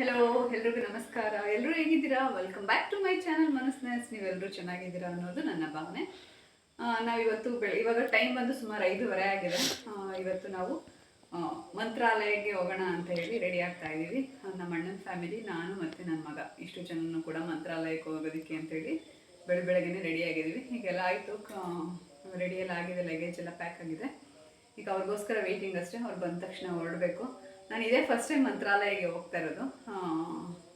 Hello ಎಲ್ರಿಗೂ ನಮಸ್ಕಾರ. ಎಲ್ಲರೂ ಹೇಗಿದ್ದೀರಾ? Welcome back to my channel ಮನಸ್ನೆಸ್ ನೀವೆಲ್ಲರೂ ಚೆನ್ನಾಗಿದ್ದೀರಾ ಅನ್ನೋದು ನನ್ನ ಭಾವನೆ. ನಾವಿವತ್ತು ಬೆಳೆ, ಇವಾಗ ಟೈಮ್ ಬಂದು ಸುಮಾರು ಐದೂವರೆ ಆಗಿದೆ. ಇವತ್ತು ನಾವು ಮಂತ್ರಾಲಯಕ್ಕೆ ಹೋಗೋಣ ಅಂತ ಹೇಳಿ ರೆಡಿ ಆಗ್ತಾ ಇದ್ದೀವಿ. ನಮ್ಮ ಅಣ್ಣನ ಫ್ಯಾಮಿಲಿ ನಾನು ಮತ್ತು ನನ್ನ ಮಗ. ಇಷ್ಟು ಜನನು ಕೂಡ ಮಂತ್ರಾಲಯಕ್ಕೆ ಹೋಗೋದಕ್ಕೆ ಅಂತೇಳಿ ಬೆಳೆ, ಬೆಳಗ್ಗೆನೆ ರೆಡಿ ಆಗಿದ್ದೀವಿ. ಹೀಗೆಲ್ಲ ಆಯಿತು. ರೆಡಿಯೆಲ್ಲ ಆಗಿದೆ ಲಗೇಜ್ ಎಲ್ಲ ಪ್ಯಾಕ್ ಆಗಿದೆ. ಈಗ ಅವ್ರಿಗೋಸ್ಕರ ವೆಯ್ಟಿಂಗ್ ಅಷ್ಟೇ. ಅವ್ರು ಬಂದ ತಕ್ಷಣ ಹೊರಡಬೇಕು. ನಾನು ಇದೇ ಫಸ್ಟ್ ಟೈಮ್ ಮಂತ್ರಾಲಯಗೆ ಹೋಗ್ತಾ ಇರೋದು.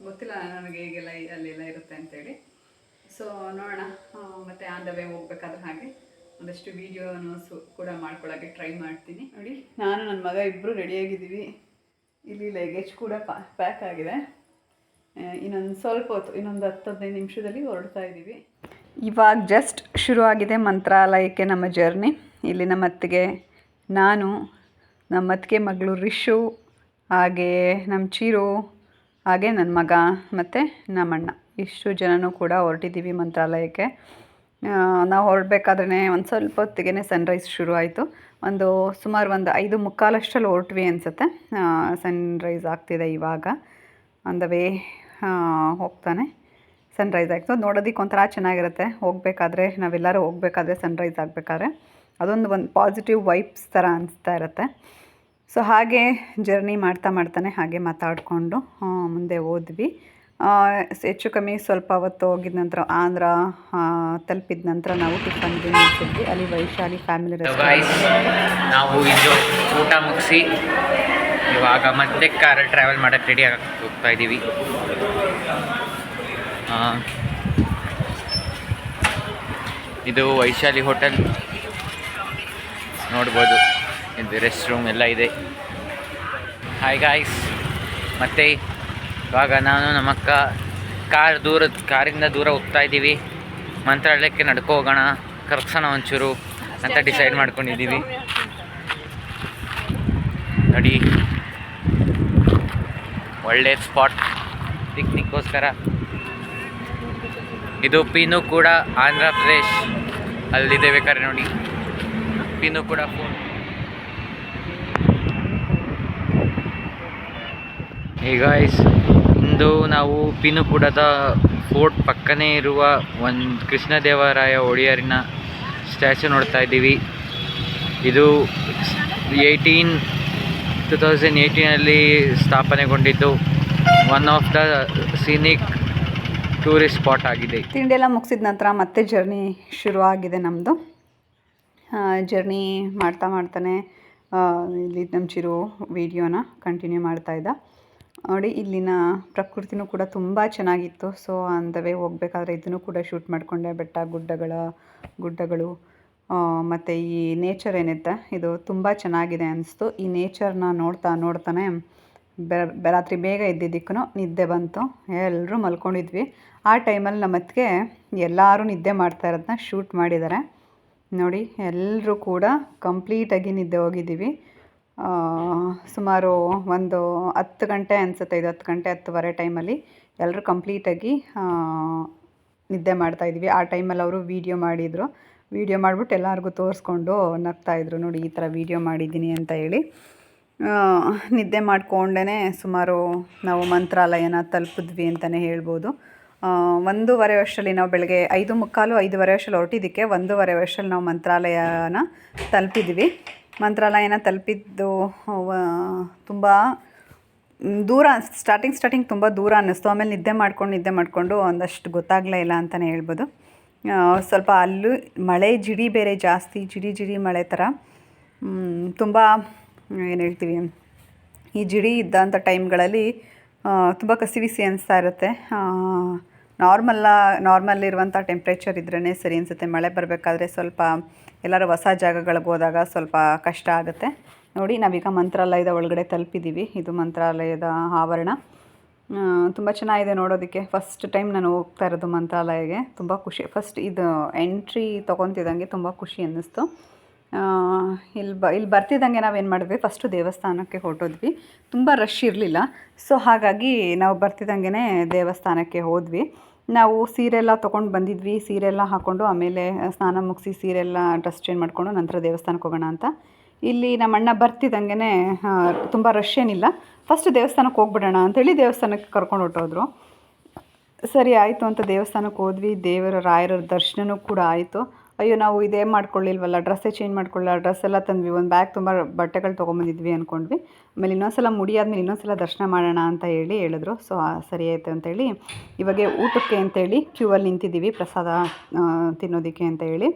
ಗೊತ್ತಿಲ್ಲ ನನಗೆ ಹೀಗೆಲ್ಲ ಅಲ್ಲೆಲ್ಲ ಇರುತ್ತೆ ಅಂತೇಳಿ. ಸೊ ನೋಡೋಣ. ಮತ್ತೆ ಆನ್ ದ ವೇ ಹೋಗ್ಬೇಕಾದ್ರೆ ಹಾಗೆ. ಒಂದಷ್ಟು ವೀಡಿಯೋನು ಕೂಡ ಮಾಡ್ಕೊಳ್ಳೋಕ್ಕೆ ಟ್ರೈ ಮಾಡ್ತೀನಿ. ನೋಡಿ, ನಾನು ನನ್ನ ಮಗ ಇಬ್ಬರು ರೆಡಿಯಾಗಿದ್ದೀವಿ ಇಲ್ಲಿ ಲಗೇಜ್ ಕೂಡ ಪ್ಯಾಕ್ ಆಗಿದೆ. ಇನ್ನೊಂದು ಸ್ವಲ್ಪ ಹೊತ್ತು, ಇನ್ನೊಂದು ಹತ್ತು ಹದಿನೈದು ನಿಮಿಷದಲ್ಲಿ ಹೊರಡ್ತಾ ಇದ್ದೀವಿ. ಇವಾಗ ಜಸ್ಟ್ ಶುರುವಾಗಿದೆ ಮಂತ್ರಾಲಯಕ್ಕೆ ನಮ್ಮ ಜರ್ನಿ ಇಲ್ಲಿ ನಮ್ಮ ಅತ್ತಿಗೆ ನಾನು ನಮ್ಮ ಅತ್ತಿಗೆ ಮಗಳು ರಿಶು ಹಾಗೆ ನಮ್ಮ ಚೀರು, ಹಾಗೆ ನನ್ನ ಮಗ ಮತ್ತು ನಮ್ಮಣ್ಣ ಇಷ್ಟು ಜನನೂ ಕೂಡ ಹೊರಟಿದ್ದೀವಿ ಮಂತ್ರಾಲಯಕ್ಕೆ. ನಾವು ಹೊರಡ್ಬೇಕಾದ್ರೆ ಒಂದು ಸ್ವಲ್ಪ ಹೊತ್ತಿಗೆ ಸನ್ರೈಸ್ ಶುರು ಆಯಿತು ಒಂದು ಸುಮಾರು ಒಂದು ಐದು ಮುಕ್ಕಾಲಷ್ಟರಲ್ಲಿ ಹೊರಟ್ವಿ ಅನಿಸುತ್ತೆ. ಸನ್ರೈಸ್ ಆಗ್ತಿದೆ ಇವಾಗ. ಆನ್ ದ ವೇ ಹೋಗ್ತಾನೆ. ಸನ್ರೈಸ್ ಆಯಿತು ನೋಡೋದಕ್ಕೆ ಒಂಥರ ಚೆನ್ನಾಗಿರುತ್ತೆ. ಹೋಗಬೇಕಾದ್ರೆ, ನಾವೆಲ್ಲರೂ ಹೋಗಬೇಕಾದ್ರೆ ಸನ್ರೈಸ್ ಆಗಬೇಕಾದ್ರೆ. ಅದೊಂದು ಒಂದು ಪಾಸಿಟಿವ್ ವೈಬ್ಸ್ ಥರ ಅನಿಸ್ತಾ ಇರುತ್ತೆ. ಸೊ ಹಾಗೆ ಜರ್ನಿ ಮಾಡ್ತಾ ಮಾಡ್ತಾನೆ ಹಾಗೆ ಮಾತಾಡಿಕೊಂಡು ಮುಂದೆ ಹೋದ್ವಿ. ಹೆಚ್ಚು ಕಮ್ಮಿ ಸ್ವಲ್ಪ ಹೊತ್ತು ಹೋಗಿದ ನಂತರ ಆಂಧ್ರ ತಲುಪಿದ ನಂತರ ನಾವು ಟಿಫನ್ಗೆ ನಿಲ್ಸಿದ್ವಿ ಅಲ್ಲಿ ವೈಶಾಲಿ ಫ್ಯಾಮಿಲಿ ಗಾಯ್ಸ್ ನಾವು ಇದು ಊಟ ಮುಗಿಸಿ ಇವಾಗ ಮತ್ತೆ ಕಾರಲ್ಲಿ ಟ್ರಾವೆಲ್ ಮಾಡಕ್ಕೆ ರೆಡಿ ಆಗಕ್ಕೆ ಹೋಗ್ತಾ ಇದ್ದೀವಿ ಇದು ವೈಶಾಲಿ ಹೋಟೆಲ್ ನೋಡ್ಬೋದು. ಇದು ರೆಸ್ಟ್ ರೂಮ್ ಎಲ್ಲ ಇದೆ ಹಾಯ್ ಗಾಯ್ಸ್ ಮತ್ತೆ ಇವಾಗ ನಾನು ನಮ್ಮ ಅಕ್ಕ ಕಾರ್ ದೂರ, ಕಾರಿಂದ ದೂರ ಹೋಗ್ತಾ ಇದ್ದೀವಿ. ಮಂತ್ರಾಲಯಕ್ಕೆ ನಡ್ಕೊ ಹೋಗೋಣ. ಕರ್ಗ್ಸೋಣ ಒಂಚೂರು ಅಂತ ಡಿಸೈಡ್ ಮಾಡ್ಕೊಂಡಿದ್ದೀವಿ. ನೋಡಿ. ಒಳ್ಳೆ ಸ್ಪಾಟ್ ಪಿಕ್ನಿಕ್ಗೋಸ್ಕರ ಇದು ಪೀನು ಕೂಡ ಆಂಧ್ರ ಪ್ರದೇಶ್ ಅಲ್ಲಿದೆ ಬೇಕಾದ್ರೆ ನೋಡಿ. ಪೀನು ಕೂಡ ಫೋನ್ ಈಗ ಇಂದು ನಾವು ಪಿನುಕುಡದ ಫೋರ್ಟ್ ಪಕ್ಕನೇ ಇರುವ ಒಂದು ಕೃಷ್ಣದೇವರಾಯ ಒಡೆಯರಿನ ಸ್ಟ್ಯಾಚು ನೋಡ್ತಾ ಇದ್ದೀವಿ. ಇದು ಏಯ್ಟೀನ್ ಟು ತೌಸಂಡ್ ಏಯ್ಟೀನಲ್ಲಿ ಸ್ಥಾಪನೆಗೊಂಡಿದ್ದು. One of the scenic tourist spot ಆಗಿದೆ. ತಿಂಡಿ ಎಲ್ಲ ಮುಗಿಸಿದ ನಂತರ ಮತ್ತೆ ಜರ್ನಿ ಶುರು ಆಗಿದೆ ನಮ್ಮದು ಜರ್ನಿ ಮಾಡ್ತಾ ಮಾಡ್ತಾನೆ ಇಲ್ಲಿ ನಮ್ಮ ಚಿರು ವೀಡಿಯೋನ ಕಂಟಿನ್ಯೂ ಮಾಡ್ತಾ ಇದ್ದ. ನೋಡಿ, ಇಲ್ಲಿನ ಪ್ರಕೃತಿನೂ ಕೂಡ ತುಂಬ ಚೆನ್ನಾಗಿತ್ತು. ಸೊ ಅಂದವೇ ಹೋಗ್ಬೇಕಾದ್ರೆ ಇದನ್ನು ಕೂಡ ಶೂಟ್ ಮಾಡಿಕೊಂಡೆ. ಬೆಟ್ಟ, ಗುಡ್ಡಗಳ, ಗುಡ್ಡಗಳು ಮತ್ತು ಈ ನೇಚರ್ ಏನಿದೆ, ಇದು ತುಂಬ ಚೆನ್ನಾಗಿದೆ ಅನಿಸ್ತು. ಈ ನೇಚರ್ನ ನೋಡ್ತಾ ನೋಡ್ತಾನೆ ಬೆ, ರಾತ್ರಿ ಬೇಗ ಇದ್ದಿದ್ದಕ್ಕೂ ನಿದ್ದೆ ಬಂತು. ಎಲ್ಲರೂ ಮಲ್ಕೊಂಡಿದ್ವಿ. ಆ ಟೈಮಲ್ಲಿ ನಮ್ಮ ಅತ್ತಿಗೆ ಎಲ್ಲರೂ ನಿದ್ದೆ ಮಾಡ್ತಾ ಇರೋದನ್ನ ಶೂಟ್ ಮಾಡಿದ್ದಾರೆ. ನೋಡಿ ಎಲ್ಲರೂ ಕೂಡ ಕಂಪ್ಲೀಟಾಗಿ ನಿದ್ದೆ ಹೋಗಿದ್ದೀವಿ. ಸುಮಾರು ಒಂದು ಹತ್ತು ಗಂಟೆ ಅನಿಸುತ್ತೆ ಇದು ಹತ್ತು ಗಂಟೆ, ಹತ್ತುವರೆ ಟೈಮಲ್ಲಿ ಎಲ್ಲರೂ ಕಂಪ್ಲೀಟಾಗಿ ನಿದ್ದೆ ಮಾಡ್ತಾ ಇದ್ವಿ. ಆ ಟೈಮಲ್ಲಿ ಅವರು ವೀಡಿಯೋ ಮಾಡಿದರು. ವೀಡಿಯೋ ಮಾಡಿಬಿಟ್ಟು ಎಲ್ಲರಿಗೂ ತೋರಿಸ್ಕೊಂಡು ನಗ್ತಾಯಿದ್ರು ನೋಡಿ, ಈ ಥರ ವೀಡಿಯೋ ಮಾಡಿದ್ದೀನಿ ಅಂತ ಹೇಳಿ. ನಿದ್ದೆ ಮಾಡಿಕೊಂಡೇ ಸುಮಾರು ನಾವು ಮಂತ್ರಾಲಯನ ತಲುಪಿದ್ವಿ ಅಂತಲೇ ಹೇಳ್ಬೋದು. ಒಂದೂವರೆ ವರ್ಷದಲ್ಲಿ ನಾವು ಬೆಳಗ್ಗೆ ಐದು ಮುಕ್ಕಾಲು ಐದೂವರೆ ವರ್ಷದಲ್ಲಿ ಹೊರಟಿದ್ದಕ್ಕೆ ಒಂದೂವರೆ ವರ್ಷದಲ್ಲಿ ನಾವು ಮಂತ್ರಾಲಯನ ತಲುಪಿದ್ವಿ. ಮಂತ್ರಾಲಯನ ತಲುಪಿದ್ದು ತುಂಬ ದೂರ ಸ್ಟಾರ್ಟಿಂಗ್ ಸ್ಟಾರ್ಟಿಂಗ್ ತುಂಬ ದೂರ ಅನ್ನಿಸ್ತು. ಆಮೇಲೆ ನಿದ್ದೆ ಮಾಡ್ಕೊಂಡು, ನಿದ್ದೆ ಮಾಡಿಕೊಂಡು ಒಂದಷ್ಟು ಗೊತ್ತಾಗಲೇ ಇಲ್ಲ ಅಂತಲೇ ಹೇಳ್ಬೋದು. ಸ್ವಲ್ಪ ಅಲ್ಲೂ ಮಳೆ ಜಿಡಿ ಬೇರೆ ಜಾಸ್ತಿ, ಜಿಡಿ ಜಿಡಿ ಮಳೆ ಥರ. ತುಂಬ, ಏನು ಹೇಳ್ತೀವಿ, ಈ ಜಿಡಿ ಇದ್ದಂಥ ಟೈಮ್ಗಳಲ್ಲಿ ತುಂಬ ಕಸಿವಿಸಿ ಅನಿಸ್ತಾ ಇರುತ್ತೆ. ನಾರ್ಮಲ್ಲ ನಾರ್ಮಲ್ ಇರುವಂಥ ಟೆಂಪ್ರೇಚರ್ ಇದ್ರೇ ಸರಿ ಅನಿಸುತ್ತೆ. ಮಳೆ ಬರಬೇಕಾದ್ರೆ ಸ್ವಲ್ಪ ಎಲ್ಲರೂ ಹೊಸ ಜಾಗಗಳಿಗೆ ಹೋದಾಗ ಸ್ವಲ್ಪ ಕಷ್ಟ ಆಗುತ್ತೆ. ನೋಡಿ, ನಾವೀಗ ಮಂತ್ರಾಲಯದ ಒಳಗಡೆ ತಲುಪಿದ್ದೀವಿ. ಇದು ಮಂತ್ರಾಲಯದ ಆವರಣ. ತುಂಬ ಚೆನ್ನಾಗಿದೆ ನೋಡೋದಕ್ಕೆ. ಫಸ್ಟ್ ಟೈಮ್ ನಾನು ಹೋಗ್ತಾ ಇರೋದು ಮಂತ್ರಾಲಯಗೆ. ತುಂಬ ಖುಷಿ. ಫಸ್ಟ್ ಇದು ಎಂಟ್ರಿ ತೊಗೊತಿದ್ದಂಗೆ ತುಂಬ ಖುಷಿ ಅನ್ನಿಸ್ತು. ಇಲ್ಲಿ ಬ ಇಲ್ಲಿ ಬರ್ತಿದ್ದಂಗೆ ನಾವೇನು ಮಾಡಿದ್ವಿ? ಫಸ್ಟು ದೇವಸ್ಥಾನಕ್ಕೆ ಹೊರಟೋದ್ವಿ. ತುಂಬ ರಶ್ ಇರಲಿಲ್ಲ. ಸೊ ಹಾಗಾಗಿ ನಾವು ಬರ್ತಿದ್ದಂಗೆ ದೇವಸ್ಥಾನಕ್ಕೆ ಹೋದ್ವಿ. ನಾವು ಸೀರೆ ಎಲ್ಲ ತೊಗೊಂಡು ಬಂದಿದ್ವಿ ಸೀರೆ ಎಲ್ಲ ಹಾಕ್ಕೊಂಡು ಆಮೇಲೆ ಸ್ನಾನ ಮುಗಿಸಿ ಸೀರೆ ಎಲ್ಲ ಡ್ರೆಸ್ ಚೇಂಜ್ ಮಾಡಿಕೊಂಡು ನಂತರ ದೇವಸ್ಥಾನಕ್ಕೆ ಹೋಗೋಣ ಅಂತ. ಇಲ್ಲಿ ನಮ್ಮ ಅಣ್ಣ ಬರ್ತಿದ್ದಂಗೆ ತುಂಬ ರಶ್ ಏನಿಲ್ಲ. ಫಸ್ಟ್ ದೇವಸ್ಥಾನಕ್ಕೆ ಹೋಗ್ಬಿಡೋಣ ಅಂಥೇಳಿ ದೇವಸ್ಥಾನಕ್ಕೆ ಕರ್ಕೊಂಡು ಹೊಟ್ಟೋದ್ರು ಸರಿ, ಆಯಿತು ಅಂತ ದೇವಸ್ಥಾನಕ್ಕೆ ಹೋದ್ವಿ. ದೇವರ ರಾಯರ ದರ್ಶನವೂ ಕೂಡ ಆಯಿತು. ಅಯ್ಯೋ, ನಾವು ಇದೇ ಮಾಡ್ಕೊಳ್ಳಿಲ್ವಲ್ಲ, ಡ್ರೆಸ್ಸೇ ಚೇಂಜ್ ಮಾಡ್ಕೊಳ್ಳ ಡ್ರೆಸ್ ಎಲ್ಲ ತಂದ್ವಿ, ಒಂದು ಬ್ಯಾಗ್ ತುಂಬ ಬಟ್ಟೆಗಳು ತೊಗೊಂಬಂದಿದ್ವಿ ಅಂದ್ಕೊಂಡ್ವಿ ಆಮೇಲೆ ಇನ್ನೊಂದ್ಸಲ ಮುಡಿ ಆದ್ಮೇಲೆ ಇನ್ನೊಂದ್ಸಲ ದರ್ಶನ ಮಾಡೋಣ ಅಂತ ಹೇಳಿ ಹೇಳಿದ್ರು. ಸೊ ಸರಿ ಆಯಿತು ಅಂತೇಳಿ ಇವಾಗ ಊಟಕ್ಕೆ ಅಂತೇಳಿ ಕ್ಯೂವಲ್ಲಿ ನಿಂತಿದ್ದೀವಿ ಪ್ರಸಾದ ತಿನ್ನೋದಕ್ಕೆ ಅಂತ ಹೇಳಿ.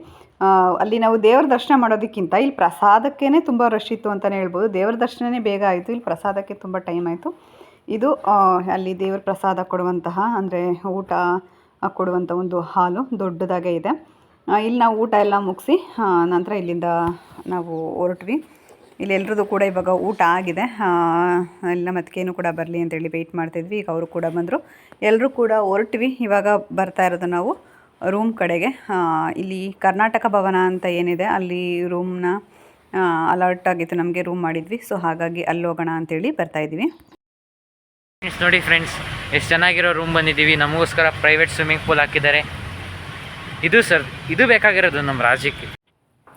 ಅಲ್ಲಿ ನಾವು ದೇವ್ರ ದರ್ಶನ ಮಾಡೋದಕ್ಕಿಂತ ಇಲ್ಲಿ ಪ್ರಸಾದಕ್ಕೇ ತುಂಬ ರಶ್ ಇತ್ತು ಅಂತಲೇ ಹೇಳ್ಬೋದು. ದೇವ್ರ ದರ್ಶನವೇ ಬೇಗ ಆಯಿತು, ಇಲ್ಲಿ ಪ್ರಸಾದಕ್ಕೆ ತುಂಬ ಟೈಮ್ ಆಯಿತು. ಇದು ಅಲ್ಲಿ ದೇವ್ರ ಪ್ರಸಾದ ಕೊಡುವಂತಹ, ಅಂದರೆ ಊಟ ಕೊಡುವಂಥ ಒಂದು ಹಾಲು ದೊಡ್ಡದಾಗೇ ಇದೆ. ಇಲ್ಲಿ ನಾವು ಊಟ ಎಲ್ಲ ಮುಗಿಸಿ ನಂತರ ಇಲ್ಲಿಂದ ನಾವು ಹೊರಟ್ವಿ. ಇಲ್ಲಿ ಎಲ್ರದ್ದು ಕೂಡ ಇವಾಗ ಊಟ ಆಗಿದೆ. ಇಲ್ಲಿ ಎಲ್ಲ ಮತ್ಕೇನು ಕೂಡ ಬರಲಿ ಅಂತೇಳಿ ವೆಯ್ಟ್ ಮಾಡ್ತಿದ್ವಿ ಈಗ ಅವರು ಕೂಡ ಬಂದರು. ಎಲ್ಲರೂ ಕೂಡ ಹೊರಟ್ವಿ. ಇವಾಗ ಬರ್ತಾ ಇರೋದು ನಾವು ರೂಮ್ ಕಡೆಗೆ. ಇಲ್ಲಿ ಕರ್ನಾಟಕ ಭವನ ಅಂತ ಏನಿದೆ, ಅಲ್ಲಿ ರೂಮ್ನ ಅಲರ್ಟ್ ಆಗಿತ್ತು ನಮಗೆ ರೂಮ್ ಮಾಡಿದ್ವಿ. ಸೊ ಹಾಗಾಗಿ ಅಲ್ಲಿ ಹೋಗೋಣ ಅಂತೇಳಿ ಬರ್ತಾ ಇದ್ದೀವಿ. ಫ್ರೆಂಡ್ಸ್ ನೋಡಿ ಫ್ರೆಂಡ್ಸ್ ಎಷ್ಟು ಚೆನ್ನಾಗಿರೋ ರೂಮ್ ಬಂದಿದ್ದೀವಿ. ನಮಗೋಸ್ಕರ ಪ್ರೈವೇಟ್ ಸ್ವಿಮ್ಮಿಂಗ್ ಪೂಲ್ ಹಾಕಿದ್ದಾರೆ. ಇದು ಸರ್, ಇದು ಬೇಕಾಗಿರೋದು ನಮ್ಮ ರಾಜ್ಯಕ್ಕೆ.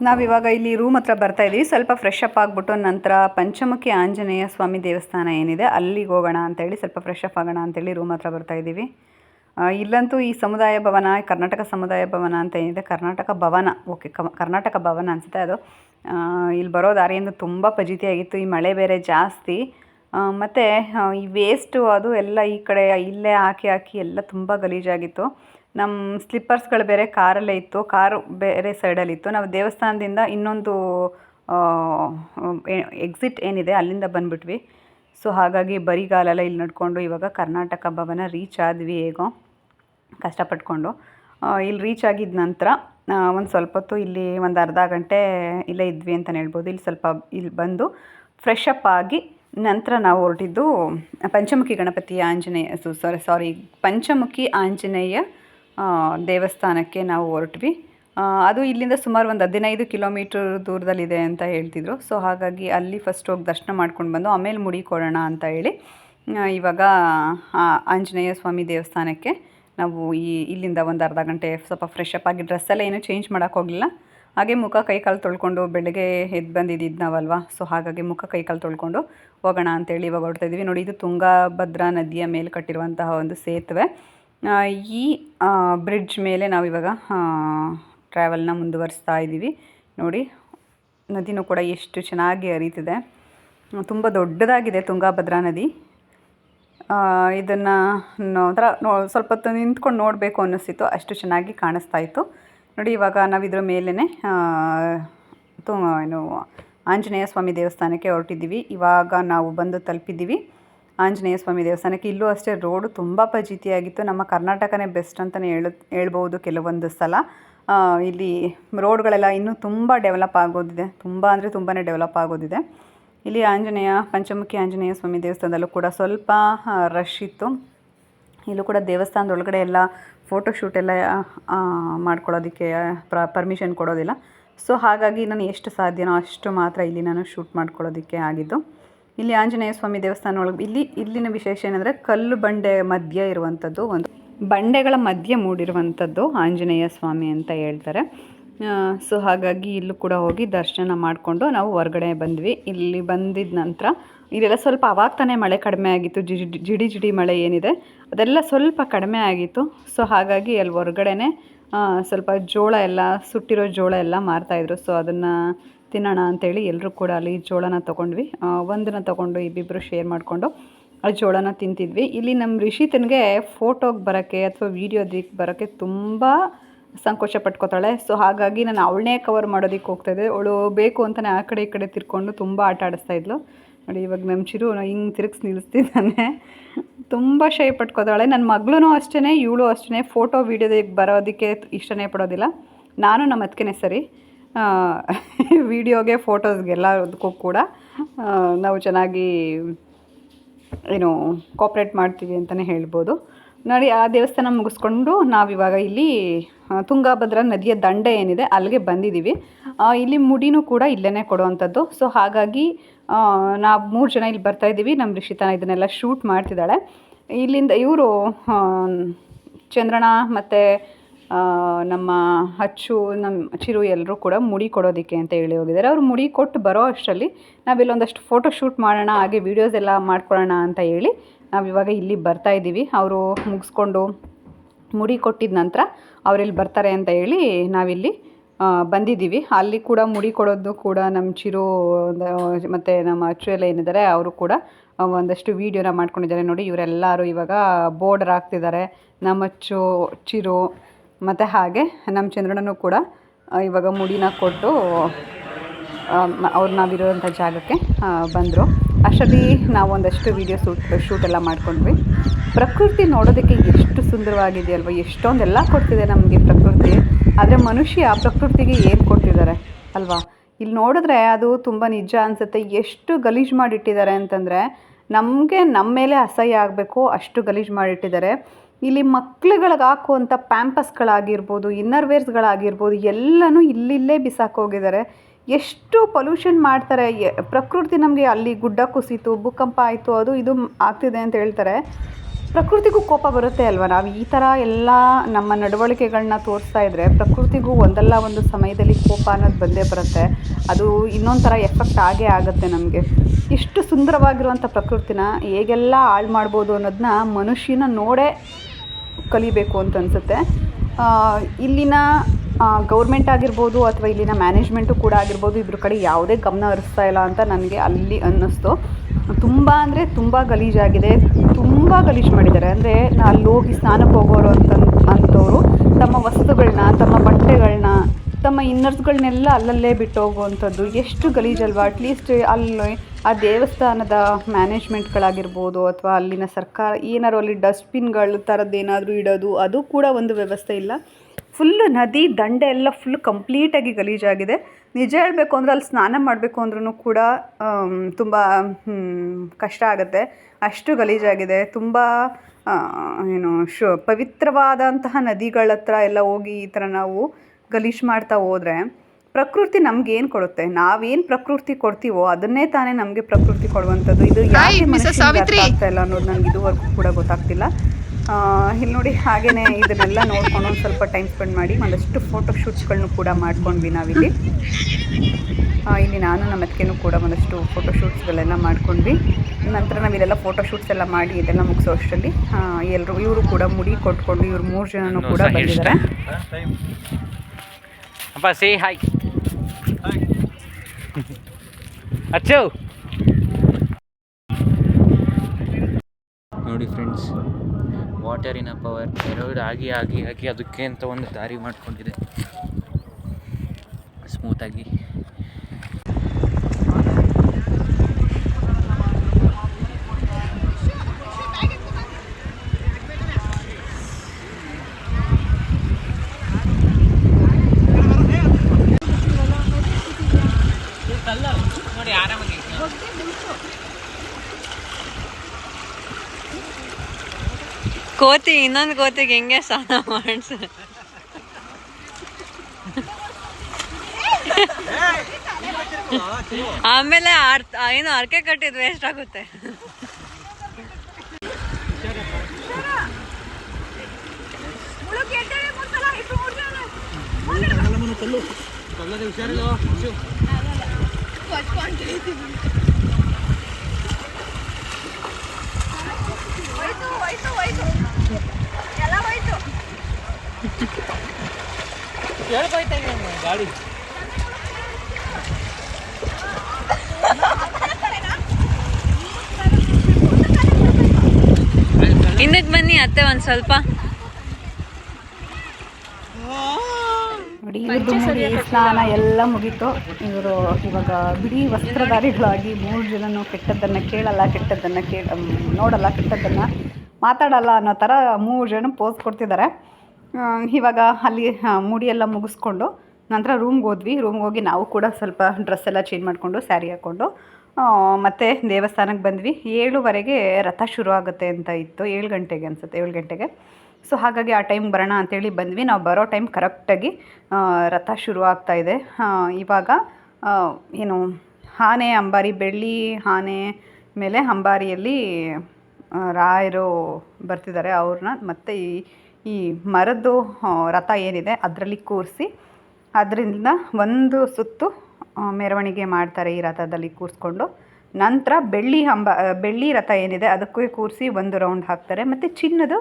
ನಾವಿವಾಗ ಇಲ್ಲಿ ರೂಮ್ ಹತ್ರ ಬರ್ತಾ ಇದ್ದೀವಿ ಸ್ವಲ್ಪ ಫ್ರೆಶ್ ಅಪ್ ಆಗಿಬಿಟ್ಟು ನಂತರ ಪಂಚಮುಖಿ ಆಂಜನೇಯ ಸ್ವಾಮಿ ದೇವಸ್ಥಾನ ಏನಿದೆ, ಅಲ್ಲಿಗೆ ಹೋಗೋಣ ಅಂತೇಳಿ ಸ್ವಲ್ಪ ಫ್ರೆಶ್ ಅಪ್ ಆಗೋಣ ಅಂತೇಳಿ ರೂಮ್ ಹತ್ರ ಬರ್ತಾ ಇದ್ದೀವಿ ಇಲ್ಲಂತೂ ಈ ಸಮುದಾಯ ಭವನ, ಕರ್ನಾಟಕ ಸಮುದಾಯ ಭವನ ಅಂತ ಏನಿದೆ, ಕರ್ನಾಟಕ ಭವನ, ಓಕೆ ಕರ್ನಾಟಕ ಭವನ ಅನಿಸುತ್ತೆ ಅದು. ಇಲ್ಲಿ ಬರೋ ದಾರಿಯಿಂದ ತುಂಬ ಫಜೀತಿಯಾಗಿತ್ತು ಈ ಮಳೆ ಬೇರೆ ಜಾಸ್ತಿ. ಮತ್ತು ಈ ವೇಸ್ಟು ಅದು ಎಲ್ಲ ಈ ಕಡೆ ಇಲ್ಲೇ ಹಾಕಿ ಹಾಕಿ ಎಲ್ಲ ತುಂಬ ಗಲೀಜಾಗಿತ್ತು. ನಮ್ಮ ಸ್ಲಿಪ್ಪರ್ಸ್ಗಳು ಬೇರೆ ಕಾರಲ್ಲೇ ಇತ್ತು, ಕಾರು ಬೇರೆ ಸೈಡಲ್ಲಿತ್ತು. ನಾವು ದೇವಸ್ಥಾನದಿಂದ ಇನ್ನೊಂದು ಎಕ್ಸಿಟ್ ಏನಿದೆ ಅಲ್ಲಿಂದ ಬಂದುಬಿಟ್ವಿ. ಸೊ ಹಾಗಾಗಿ ಬರಿಗಾಲೆಲ್ಲ ಇಲ್ಲಿ ನಡ್ಕೊಂಡು ಇವಾಗ ಕರ್ನಾಟಕ ಭವನ ರೀಚ್ ಆದ್ವಿ ಹೇಗೋ, ಕಷ್ಟಪಟ್ಕೊಂಡು. ಇಲ್ಲಿ ರೀಚ್ ಆಗಿದ ನಂತರ ಒಂದು ಸ್ವಲ್ಪ ಹೊತ್ತು ಇಲ್ಲಿ ಒಂದು ಅರ್ಧ ಗಂಟೆ ಇಲ್ಲೇ ಇದ್ವಿ ಅಂತಲೇ ಹೇಳ್ಬೋದು. ಇಲ್ಲಿ ಸ್ವಲ್ಪ ಇಲ್ಲಿ ಬಂದು ಫ್ರೆಶ್ ಅಪ್ ಆಗಿ ನಂತರ ನಾವು ಹೊರಟಿದ್ದು ಪಂಚಮುಖಿ ಗಣಪತಿ ಆಂಜನೇಯ ಸಾರಿ ಸಾರಿ ಪಂಚಮುಖಿ ಆಂಜನೇಯ ದೇವಸ್ಥಾನಕ್ಕೆ ನಾವು ಹೊರಟ್ವಿ. ಅದು ಇಲ್ಲಿಂದ ಸುಮಾರು ಒಂದು ಹದಿನೈದು ಕಿಲೋಮೀಟ್ರ್ ದೂರದಲ್ಲಿದೆ ಅಂತ ಹೇಳ್ತಿದ್ರು. ಸೊ, ಹಾಗಾಗಿ ಅಲ್ಲಿ ಫಸ್ಟ್ ಹೋಗಿ ದರ್ಶನ ಮಾಡ್ಕೊಂಡು ಬಂದು ಆಮೇಲೆ ಮುಡಿ ಕೊಡೋಣ ಅಂತ ಹೇಳಿ ಇವಾಗ ಆಂಜನೇಯ ಸ್ವಾಮಿ ದೇವಸ್ಥಾನಕ್ಕೆ ನಾವು ಈ, ಇಲ್ಲಿಂದ ಒಂದು ಅರ್ಧ ಗಂಟೆ ಸ್ವಲ್ಪ ಫ್ರೆಶ್ ಅಪ್ ಆಗಿ ಡ್ರೆಸ್ ಎಲ್ಲ ಏನೂ ಚೇಂಜ್ ಮಾಡೋಕ್ಕೆ ಹೋಗಲಿಲ್ಲ. ಹಾಗೆ ಮುಖ ಕೈ ಕಾಲು ತೊಳ್ಕೊಂಡು ಬೆಳಗ್ಗೆ ಎದ್ದು ಬಂದಿದ್ದು ನಾವಲ್ವಾ? ಸೊ, ಹಾಗಾಗಿ ಮುಖ ಕೈ ಕಾಲು ತೊಳ್ಕೊಂಡು ಹೋಗೋಣ ಅಂತೇಳಿ ಇವಾಗ ಹೊರಡ್ತಾ ನೋಡಿ, ಇದು ತುಂಗಭದ್ರಾ ನದಿಯ ಮೇಲೆ ಕಟ್ಟಿರುವಂತಹ ಒಂದು ಸೇತುವೆ. ಈ ಬ್ರಿಡ್ಜ್ ಮೇಲೆ ನಾವು ಇವಾಗ ಟ್ರಾವೆಲ್ನ ಮುಂದುವರಿಸ್ತಾ ಇದ್ದೀವಿ. ನೋಡಿ, ನದಿನೂ ಕೂಡ ಎಷ್ಟು ಚೆನ್ನಾಗಿ ಹರಿತಿದೆ. ತುಂಬ ದೊಡ್ಡದಾಗಿದೆ ತುಂಗಾಭದ್ರಾ ನದಿ. ಇದನ್ನು ಒಂಥರ ನೋ ಸ್ವಲ್ಪ ಹೊತ್ತು ನಿಂತ್ಕೊಂಡು ನೋಡಬೇಕು ಅನ್ನಿಸ್ತಿತ್ತು. ಅಷ್ಟು ಚೆನ್ನಾಗಿ ಕಾಣಿಸ್ತಾ ಇತ್ತು. ನೋಡಿ, ಇವಾಗ ನಾವು ಇದ್ರ ಮೇಲೇ ತು, ಏನು, ಆಂಜನೇಯ ಸ್ವಾಮಿ ದೇವಸ್ಥಾನಕ್ಕೆ ಹೊರಟಿದ್ದೀವಿ. ಇವಾಗ ನಾವು ಬಂದು ತಲುಪಿದ್ದೀವಿ. ಆಂಜನೇಯ ಸ್ವಾಮಿ ದೇವಸ್ಥಾನಕ್ಕೆ. ಇಲ್ಲೂ ಅಷ್ಟೇ, ರೋಡು ತುಂಬ ಫಜೀತಿಯಾಗಿತ್ತು ನಮ್ಮ ಕರ್ನಾಟಕನೇ ಬೆಸ್ಟ್ ಅಂತಲೇ ಹೇಳ, ಹೇಳ್ಬೋದು ಕೆಲವೊಂದು ಸಲ. ಇಲ್ಲಿ ರೋಡ್ಗಳೆಲ್ಲ ಇನ್ನೂ ತುಂಬ ಡೆವಲಪ್ ಆಗೋದಿದೆ. ತುಂಬ ಅಂದರೆ ತುಂಬಾ ಡೆವಲಪ್ ಆಗೋದಿದೆ. ಇಲ್ಲಿ ಆಂಜನೇಯ, ಪಂಚಮುಖಿ ಆಂಜನೇಯ ಸ್ವಾಮಿ ದೇವಸ್ಥಾನದಲ್ಲೂ ಕೂಡ ಸ್ವಲ್ಪ ರಶ್ ಇತ್ತು. ಇಲ್ಲೂ ಕೂಡ ದೇವಸ್ಥಾನದ ಒಳಗಡೆ ಎಲ್ಲ ಫೋಟೋಶೂಟ್ ಎಲ್ಲ ಮಾಡ್ಕೊಳ್ಳೋದಕ್ಕೆ ಪ್ರ, ಪರ್ಮಿಷನ್ ಕೊಡೋದಿಲ್ಲ. ಸೊ ಹಾಗಾಗಿ ನಾನು ಎಷ್ಟು ಸಾಧ್ಯನೋ ಅಷ್ಟು ಮಾತ್ರ ಇಲ್ಲಿ ನಾನು ಶೂಟ್ ಮಾಡ್ಕೊಳ್ಳೋದಕ್ಕೆ ಆಗಿದ್ದು. ಇಲ್ಲಿ ಆಂಜನೇಯ ಸ್ವಾಮಿ ದೇವಸ್ಥಾನ ಒಳಗೆ ಇಲ್ಲಿ ಇಲ್ಲಿನ ವಿಶೇಷ ಏನಂದರೆ ಕಲ್ಲು ಬಂಡೆ ಮಧ್ಯ ಇರುವಂಥದ್ದು ಒಂದು ಬಂಡೆಗಳ ಮಧ್ಯೆ ಮೂಡಿರುವಂಥದ್ದು ಆಂಜನೇಯ ಸ್ವಾಮಿ ಅಂತ ಹೇಳ್ತಾರೆ. ಸೊ ಹಾಗಾಗಿ ಇಲ್ಲೂ ಕೂಡ ಹೋಗಿ ದರ್ಶನ ಮಾಡಿಕೊಂಡು ನಾವು ಹೊರಗಡೆ ಬಂದ್ವಿ. ಇಲ್ಲಿ ಬಂದಿದ ನಂತರ ಇದೆಲ್ಲ ಸ್ವಲ್ಪ ಅವಾಗ ತಾನೇ ಮಳೆ ಕಡಿಮೆ ಆಗಿತ್ತು ಜಿಡಿ ಜಿಡಿ ಜಿಡಿ ಮಳೆ ಏನಿದೆ, ಅದೆಲ್ಲ ಸ್ವಲ್ಪ ಕಡಿಮೆ ಆಗಿತ್ತು. ಸೊ ಹಾಗಾಗಿ ಅಲ್ಲಿ ಹೊರಗಡೆನೆ ಸ್ವಲ್ಪ ಜೋಳ ಎಲ್ಲ, ಸುಟ್ಟಿರೋ ಜೋಳ ಎಲ್ಲ ಮಾರ್ತಾಯಿದ್ರು ಸೊ ಅದನ್ನು ತಿನ್ನೋಣ ಅಂತೇಳಿ ಎಲ್ಲರೂ ಕೂಡ ಅಲ್ಲಿ ಜೋಳನ ತೊಗೊಂಡ್ವಿ. ಒಂದನ್ನ ತೊಗೊಂಡು ಇಬ್ಬಿಬ್ಬರು ಶೇರ್ ಮಾಡಿಕೊಂಡು ಆ ಜೋಳನ ತಿಂತಿದ್ವಿ. ಇಲ್ಲಿ ನಮ್ಮ ರಿಷಿತನಿಗೆ ಫೋಟೋಗೆ ಬರೋಕ್ಕೆ ಅಥವಾ ವೀಡಿಯೋದಿಕ್ಕೆ ಬರೋಕ್ಕೆ ತುಂಬ ಸಂಕೋಚ ಪಟ್ಕೋತಾಳೆ. ಸೊ ಹಾಗಾಗಿ ನಾನು ಅವಳನ್ನೇ ಕವರ್ ಮಾಡೋದಕ್ಕೆ ಹೋಗ್ತಾಯಿದ್ದೆ ಅವಳು ಬೇಕು ಅಂತಲೇ ಆ ಕಡೆ ಈ ಕಡೆ ತಿರ್ಕೊಂಡು ತುಂಬ ಆಟ ಆಡಿಸ್ತಾ ಇದ್ಲು. ನೋಡಿ, ಇವಾಗ ನಮ್ಮ ಚಿರು ಹಿಂಗೆ ತಿರುಗಿಸಿ ನಿಲ್ಲಿಸ್ತಿದ್ದಾನೆ ತುಂಬ ಶೈ ಪಟ್ಕೋತಾಳೆ. ನನ್ನ ಮಗಳೂ ಅಷ್ಟೇ ಇವಳು ಅಷ್ಟೇ ಫೋಟೋ ವೀಡಿಯೋದಕ್ಕೆ ಬರೋದಕ್ಕೆ ಇಷ್ಟನೇ ಪಡೋದಿಲ್ಲ. ನಾನು ನಮ್ಮ ಅದಕ್ಕೇ ಸರಿ. ವೀಡಿಯೋಗೆ ಫೋಟೋಸ್ಗೆಲ್ಲದಕ್ಕೂ ಕೂಡ ನಾವು ಚೆನ್ನಾಗಿ, ಏನು ಕೋಪ್ರೇಟ್ ಮಾಡ್ತೀವಿ ಅಂತಲೇ ಹೇಳ್ಬೋದು. ನೋಡಿ, ಆ ದೇವಸ್ಥಾನ ಮುಗಿಸ್ಕೊಂಡು ನಾವಿವಾಗ ಇಲ್ಲಿ ತುಂಗಾಭದ್ರಾ ನದಿಯ ದಂಡೆ ಏನಿದೆ, ಅಲ್ಲಿಗೆ ಬಂದಿದ್ದೀವಿ. ಇಲ್ಲಿ ಮುಡಿನೂ ಕೂಡ ಇಲ್ಲೇ ಕೊಡುವಂಥದ್ದು. ಸೊ ಹಾಗಾಗಿ ನಾವು ಮೂರು ಜನ ಇಲ್ಲಿ ಬರ್ತಾ ಇದ್ದೀವಿ. ನಮ್ಮ ರಿಷಿತಾನ ಇದನ್ನೆಲ್ಲ ಶೂಟ್ ಮಾಡ್ತಿದ್ದಾಳೆ. ಇಲ್ಲಿಂದ ಇವರು ಚಂದ್ರಣ ಮತ್ತು ನಮ್ಮ ಅಚ್ಚು ನಮ್ಮ ಚಿರು ಎಲ್ಲರೂ ಕೂಡ ಮುಡಿ ಕೊಡೋದಕ್ಕೆ ಅಂತ ಹೇಳಿ ಹೋಗಿದ್ದಾರೆ. ಅವರು ಮುಡಿ ಕೊಟ್ಟು ಬರೋ ಅಷ್ಟರಲ್ಲಿ ನಾವಿಲ್ಲೊಂದಷ್ಟು ಫೋಟೋ ಶೂಟ್ ಮಾಡೋಣ, ಹಾಗೆ ವೀಡಿಯೋಸ್ ಎಲ್ಲ ಮಾಡ್ಕೊಳ್ಳೋಣ ಅಂತ ಹೇಳಿ ನಾವು ಇವಾಗ ಇಲ್ಲಿ ಬರ್ತಾ ಇದ್ದೀವಿ. ಅವರು ಮುಗಿಸ್ಕೊಂಡು ಮುಡಿ ಕೊಟ್ಟಿದ ನಂತರ ಅವರೆಲ್ಲಿ ಬರ್ತಾರೆ ಅಂತ ಹೇಳಿ ನಾವಿಲ್ಲಿ ಬಂದಿದ್ದೀವಿ. ಅಲ್ಲಿ ಕೂಡ ಮುಡಿ ಕೊಡೋದು ಕೂಡ ನಮ್ಮ ಚಿರು ಮತ್ತು ನಮ್ಮ ಅಚ್ಚು ಎಲ್ಲ ಏನಿದ್ದಾರೆ, ಅವರು ಕೂಡ ಒಂದಷ್ಟು ವೀಡಿಯೋನ ಮಾಡ್ಕೊಂಡಿದ್ದಾರೆ. ನೋಡಿ, ಇವರೆಲ್ಲರೂ ಇವಾಗ ಬೋರ್ಡರ್ ಹಾಕ್ತಿದ್ದಾರೆ ನಮ್ಮ ಅಚ್ಚು, ಚಿರು ಮತ್ತು ಹಾಗೆ ನಮ್ಮ ಚಂದ್ರನೂ ಕೂಡ ಇವಾಗ ಮುಡಿನ ಕೊಟ್ಟು ಅವ್ರು ನಾವಿರೋಂಥ ಜಾಗಕ್ಕೆ ಬಂದರು. ಅಷ್ಟರಲ್ಲಿ ನಾವು ಒಂದಷ್ಟು ವೀಡಿಯೋ ಶೂಟ್ ಶೂಟ್ ಎಲ್ಲ ಮಾಡ್ಕೊಂಡ್ವಿ. ಪ್ರಕೃತಿ ನೋಡೋದಕ್ಕೆ ಎಷ್ಟು ಸುಂದರವಾಗಿದೆ ಅಲ್ವಾ ಎಷ್ಟೊಂದೆಲ್ಲ ಕೊಡ್ತಿದೆ ನಮಗೆ ಪ್ರಕೃತಿ. ಆದರೆ ಮನುಷ್ಯ ಪ್ರಕೃತಿಗೆ ಏನು ಕೊಡ್ತಿದ್ದಾರೆ ಅಲ್ವಾ? ಇಲ್ಲಿ ನೋಡಿದ್ರೆ ಅದು ತುಂಬ ನಿಜ ಅನಿಸುತ್ತೆ. ಎಷ್ಟು ಗಲೀಜು ಮಾಡಿಟ್ಟಿದ್ದಾರೆ ಅಂತಂದರೆ, ನಮಗೆ ನಮ್ಮ ಮೇಲೆ ಅಸಹ್ಯ ಆಗಬೇಕು, ಅಷ್ಟು ಗಲೀಜು ಮಾಡಿಟ್ಟಿದ್ದಾರೆ. ಇಲ್ಲಿ ಮಕ್ಳುಗಳಿಗೆ ಹಾಕುವಂಥ ಪ್ಯಾಂಪಸ್ಗಳಾಗಿರ್ಬೋದು ಇನ್ನರ್ ವೇರ್ಸ್ಗಳಾಗಿರ್ಬೋದು ಎಲ್ಲನೂ ಇಲ್ಲಿಲ್ಲೇ ಬಿಸಾಕೋಗಿದ್ದಾರೆ ಎಷ್ಟು ಪೊಲ್ಯೂಷನ್ ಮಾಡ್ತಾರೆ. ಪ್ರಕೃತಿ ನಮಗೆ ಅಲ್ಲಿ ಗುಡ್ಡ ಕುಸಿತು, ಭೂಕಂಪ ಆಯಿತು, ಅದು ಇದು ಆಗ್ತಿದೆ ಅಂತ ಹೇಳ್ತಾರೆ. ಪ್ರಕೃತಿಗೂ ಕೋಪ ಬರುತ್ತೆ ಅಲ್ವಾ? ನಾವು ಈ ಥರ ಎಲ್ಲ ನಮ್ಮ ನಡವಳಿಕೆಗಳನ್ನ ತೋರಿಸ್ತಾ ಇದ್ದರೆ ಪ್ರಕೃತಿಗೂ ಒಂದಲ್ಲ ಒಂದು ಸಮಯದಲ್ಲಿ ಕೋಪ ಅನ್ನೋದು ಬಂದೇ ಬರುತ್ತೆ. ಅದು ಇನ್ನೊಂದು ಥರ ಎಫೆಕ್ಟ್ ಆಗೇ ಆಗುತ್ತೆ ನಮಗೆ. ಇಷ್ಟು ಸುಂದರವಾಗಿರುವಂಥ ಪ್ರಕೃತಿನ ಹೇಗೆಲ್ಲ ಹಾಳು ಮಾಡ್ಬೋದು ಅನ್ನೋದನ್ನ ಮನುಷ್ಯನ ನೋಡೇ ಕಲಿಬೇಕು ಅಂತ ಅನಿಸುತ್ತೆ. ಇಲ್ಲಿನ ಗೌರ್ಮೆಂಟ್ ಆಗಿರ್ಬೋದು ಅಥವಾ ಇಲ್ಲಿನ ಮ್ಯಾನೇಜ್ಮೆಂಟು ಕೂಡ ಆಗಿರ್ಬೋದು ಇದ್ರ ಕಡೆ ಯಾವುದೇ ಗಮನ ಹರಿಸ್ತಾ ಇಲ್ಲ ಅಂತ ನನಗೆ ಅಲ್ಲಿ ಅನ್ನಿಸ್ತು. ತುಂಬ ಅಂದರೆ ತುಂಬ ಗಲೀಜಾಗಿದೆ. ತುಂಬ ಗಲೀಜು ಮಾಡಿದ್ದಾರೆ. ಅಂದರೆ ಅಲ್ಲಿ ಹೋಗಿ ಸ್ನಾನಕ್ಕೆ ಹೋಗೋರು ಅಂತ ಇನ್ನರ್ಸ್ಗಳನ್ನೆಲ್ಲ ಅಲ್ಲಲ್ಲೇ ಬಿಟ್ಟು ಹೋಗುವಂಥದ್ದು ಎಷ್ಟು ಗಲೀಜಲ್ವಾ ಅಟ್ಲೀಸ್ಟ್ ಅಲ್ಲಿ ಆ ದೇವಸ್ಥಾನದ ಮ್ಯಾನೇಜ್ಮೆಂಟ್ಗಳಾಗಿರ್ಬೋದು ಅಥವಾ ಅಲ್ಲಿನ ಸರ್ಕಾರ ಏನಾದ್ರು ಅಲ್ಲಿ ಡಸ್ಟ್ಬಿನ್ಗಳು ಥರದ್ದು ಏನಾದರೂ ಇಡೋದು, ಅದು ಕೂಡ ಒಂದು ವ್ಯವಸ್ಥೆ ಇಲ್ಲ. ಫುಲ್ಲು ನದಿ ದಂಡೆ ಎಲ್ಲ ಫುಲ್ ಕಂಪ್ಲೀಟಾಗಿ ಗಲೀಜಾಗಿದೆ. ನಿಜ ಹೇಳಬೇಕು ಅಂದರೆ ಅಲ್ಲಿ ಸ್ನಾನ ಮಾಡಬೇಕು ಅಂದ್ರೂ ಕೂಡ ತುಂಬ ಕಷ್ಟ ಆಗುತ್ತೆ. ಅಷ್ಟು ಗಲೀಜಾಗಿದೆ. ತುಂಬ ಏನು, ಶು, ಪವಿತ್ರವಾದಂತಹ ನದಿಗಳ ಹತ್ರ ಎಲ್ಲ ಹೋಗಿ ಈ ಥರ ನಾವು ಗಲೀಜು ಮಾಡ್ತಾ ಹೋದರೆ ಪ್ರಕೃತಿ ನಮ್ಗೆ ಏನು ಕೊಡುತ್ತೆ? ನಾವೇನು ಪ್ರಕೃತಿ ಕೊಡ್ತೀವೋ ಅದನ್ನೇ ತಾನೇ ನಮಗೆ ಪ್ರಕೃತಿ ಕೊಡುವಂಥದ್ದು. ಇದು ಯಾಕೆ ಮನುಷ್ಯನಿಗೆ ಅರ್ಥ ಆಗ್ತಾ ಇಲ್ಲ ಅನ್ನೋದು ನನಗೆ ಇದುವರೆಗೂ ಕೂಡ ಗೊತ್ತಾಗ್ತಿಲ್ಲ. ಇಲ್ಲಿ ನೋಡಿ ಹಾಗೇನೆ ಇದನ್ನೆಲ್ಲ ನೋಡ್ಕೊಂಡು ಒಂದು ಸ್ವಲ್ಪ ಟೈಮ್ ಸ್ಪೆಂಡ್ ಮಾಡಿ ಒಂದಷ್ಟು ಫೋಟೋ ಶೂಟ್ಸ್ಗಳನ್ನೂ ಕೂಡ ಮಾಡ್ಕೊಂಡ್ವಿ ನಾವಿಲ್ಲಿ. ಇಲ್ಲಿ ನಾನು ನಮ್ಮ ಅತ್ತಿಗೆನೂ ಕೂಡ ಒಂದಷ್ಟು ಫೋಟೋ ಶೂಟ್ಸ್ಗಳೆಲ್ಲ ಮಾಡ್ಕೊಂಡ್ವಿ. ನಂತರ ನಾವಿದೆಲ್ಲ ಫೋಟೋ ಶೂಟ್ಸ್ ಎಲ್ಲ ಮಾಡಿ ಇದೆಲ್ಲ ಮುಗಿಸೋ ಅಷ್ಟರಲ್ಲಿ ಎಲ್ಲರೂ ಇವರು ಕೂಡ ಮುಡಿ ಕೊಟ್ಕೊಂಡು ಇವ್ರು ಮೂರು ಜನನೂ ಕೂಡ ಇನ್ನೊಂದ್ ಸಹ say hi. Hi. ಅಚ್ಚು ನೋಡಿ ಫ್ರೆಂಡ್ಸ್ ವಾಟರಿನ ಪವರ್ ಎರಡು ಆಗಿ ಆಗಿ ಆಗಿ ಅದಕ್ಕೆ ಅಂತ ಒಂದು ದಾರಿ ಮಾಡ್ಕೊಂಡಿದೆ ಸ್ಮೂತಾಗಿ ನೋಡಿ ಆರಾಮಾಗಿ ಕೋತಿ ಇನ್ನೊಂದು ಕೋತಿಗೆ ಹೆಂಗೆ ಸ್ನಾನ ಮಾಡಿಸ? ಆಮೇಲೆ ಏನು ಅರ್ಕೆ ಕಟ್ಟಿದ್ ವೇಸ್ಟ್ ಆಗುತ್ತೆ. ಗಾಡಿ ಹಿಂದಕ್ಕೆ ಬನ್ನಿ ಅತ್ತೆ ಒಂದು ಸ್ವಲ್ಪ. ನೋಡಿ ಇವ್ರದ್ದು ಮುಗಿ ಸ್ನಾನ ಎಲ್ಲ ಮುಗೀತು. ಇವರು ಇವಾಗ ಬಿಡಿ ವಸ್ತ್ರಧಾರಿಗಳಾಗಿ ಮೂರು ಜನನೂ ಕೆಟ್ಟದ್ದನ್ನು ಕೇಳಲ್ಲ ಕೆಟ್ಟದ್ದನ್ನು ಕೇಳ ನೋಡಲ್ಲ ಕೆಟ್ಟದ್ದನ್ನು ಮಾತಾಡಲ್ಲ ಅನ್ನೋ ಥರ ಮೂರು ಜನ ಪೋಸ್ ಕೊಡ್ತಿದ್ದಾರೆ. ಇವಾಗ ಅಲ್ಲಿ ಮೂಡಿಯೆಲ್ಲ ಮುಗಿಸ್ಕೊಂಡು ನಂತರ ರೂಮ್ಗೆ ಹೋದ್ವಿ. ರೂಮ್ಗೆ ಹೋಗಿ ನಾವು ಕೂಡ ಸ್ವಲ್ಪ ಡ್ರೆಸ್ ಎಲ್ಲ ಚೇಂಜ್ ಮಾಡಿಕೊಂಡು ಸ್ಯಾರಿ ಹಾಕ್ಕೊಂಡು ಮತ್ತು ಮತ್ತೆ ದೇವಸ್ಥಾನಕ್ಕೆ ಬಂದ್ವಿ. ಏಳುವರೆಗೆ ರಥ ಶುರು ಆಗುತ್ತೆ ಅಂತ ಇತ್ತು. ಏಳು ಗಂಟೆಗೆ ಅನಿಸುತ್ತೆ ಏಳು ಗಂಟೆಗೆ. ಸೊ ಹಾಗಾಗಿ ಆ ಟೈಮ್ ಬರೋಣ ಅಂತೇಳಿ ಬಂದ್ವಿ. ನಾವು ಬರೋ ಟೈಮ್ ಕರೆಕ್ಟಾಗಿ ರಥ ಶುರು ಇದೆ. ಇವಾಗ ಏನು, ಆನೆ, ಅಂಬಾರಿ, ಬೆಳ್ಳಿ ಆನೆ ಮೇಲೆ ಅಂಬಾರಿಯಲ್ಲಿ ರಾಯರು ಬರ್ತಿದ್ದಾರೆ. ಅವ್ರನ್ನ ಮತ್ತು ಈ ಈ ಮರದ್ದು ರಥ ಏನಿದೆ ಅದರಲ್ಲಿ ಕೂರಿಸಿ, ಅದರಿಂದ ಒಂದು ಸುತ್ತು ಮೆರವಣಿಗೆ ಮಾಡ್ತಾರೆ ಈ ರಥದಲ್ಲಿ ಕೂರಿಸ್ಕೊಂಡು. ನಂತರ ಬೆಳ್ಳಿ ಅಂಬ, ಬೆಳ್ಳಿ ರಥ ಏನಿದೆ ಅದಕ್ಕೂ ಕೂರಿಸಿ ಒಂದು ರೌಂಡ್ ಹಾಕ್ತಾರೆ. ಮತ್ತು ಚಿನ್ನದ